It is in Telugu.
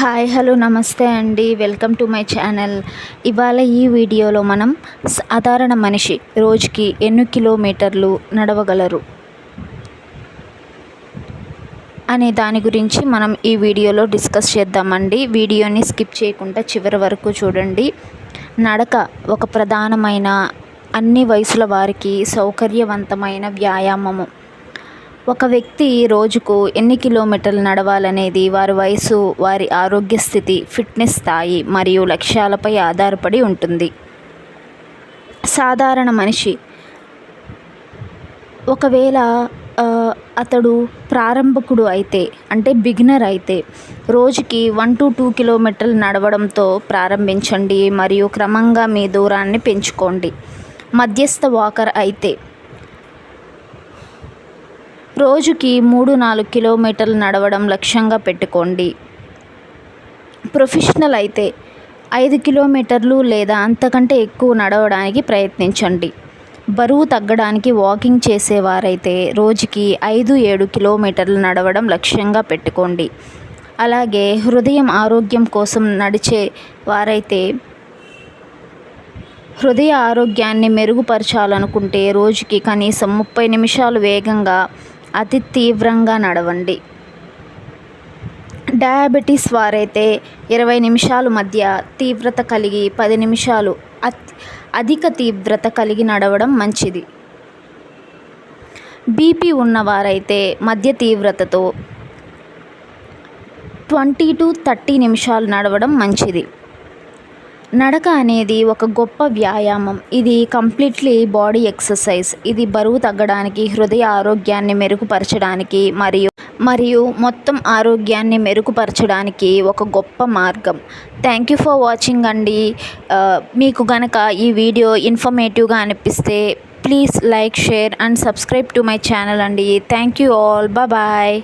హాయ్ హలో నమస్తే అండి. Welcome to my channel. ఇవాళ ఈ వీడియోలో మనం సాధారణ మనిషి రోజుకి ఎన్ని కిలోమీటర్లు నడవగలరు అనే దాని గురించి మనం ఈ వీడియోలో డిస్కస్ చేద్దామండి. వీడియోని స్కిప్ చేయకుండా చివరి వరకు చూడండి. నడక ఒక ప్రధానమైన అన్ని వయసుల వారికి సౌకర్యవంతమైన వ్యాయామము. ఒక వ్యక్తి రోజుకు ఎన్ని కిలోమీటర్లు నడవాలనేది వారి వయసు వారి ఆరోగ్య స్థితి ఫిట్నెస్ స్థాయి మరియు లక్ష్యాలపై ఆధారపడి ఉంటుంది. సాధారణ మనిషి. ఒకవేళ అతడు ప్రారంభకుడు అయితే అంటే బిగినర్ అయితే రోజుకి వన్ టు టూ కిలోమీటర్లు నడవడంతో ప్రారంభించండి మరియు క్రమంగా మీ దూరాన్ని పెంచుకోండి. మధ్యస్థ వాకర్ అయితే రోజుకి మూడు నాలుగు కిలోమీటర్లు నడవడం లక్ష్యంగా పెట్టుకోండి. ప్రొఫెషనల్ అయితే ఐదు కిలోమీటర్లు లేదా అంతకంటే ఎక్కువ నడవడానికి ప్రయత్నించండి. బరువు తగ్గడానికి వాకింగ్ చేసేవారైతే రోజుకి ఐదు ఏడు కిలోమీటర్లు నడవడం లక్ష్యంగా పెట్టుకోండి. అలాగే హృదయం ఆరోగ్యం కోసం నడిచే వారైతే హృదయ ఆరోగ్యాన్ని మెరుగుపరచాలనుకుంటే రోజుకి కనీసం ముప్పై నిమిషాలు వేగంగా అతి తీవ్రంగా నడవండి. డయాబెటీస్ వారైతే ఇరవై నిమిషాలు మధ్య తీవ్రత కలిగి పది నిమిషాలు అధిక తీవ్రత కలిగి నడవడం మంచిది. బీపీ ఉన్నవారైతే మధ్య తీవ్రతతో ట్వంటీ టు థర్టీ నిమిషాలు నడవడం మంచిది. నడక అనేది ఒక గొప్ప వ్యాయామం. ఇది కంప్లీట్లీ బాడీ ఎక్సర్సైజ్ ఇది బరువు తగ్గడానికి హృదయ ఆరోగ్యాన్ని మెరుగుపరచడానికి మరియు మరియు మొత్తం ఆరోగ్యాన్ని మెరుగుపరచడానికి ఒక గొప్ప మార్గం. థ్యాంక్ యూ ఫర్ వాచింగ్ అండి. మీకు గనక ఈ వీడియో ఇన్ఫర్మేటివ్గా అనిపిస్తే please like share and subscribe to my channel అండి. Thank you all bye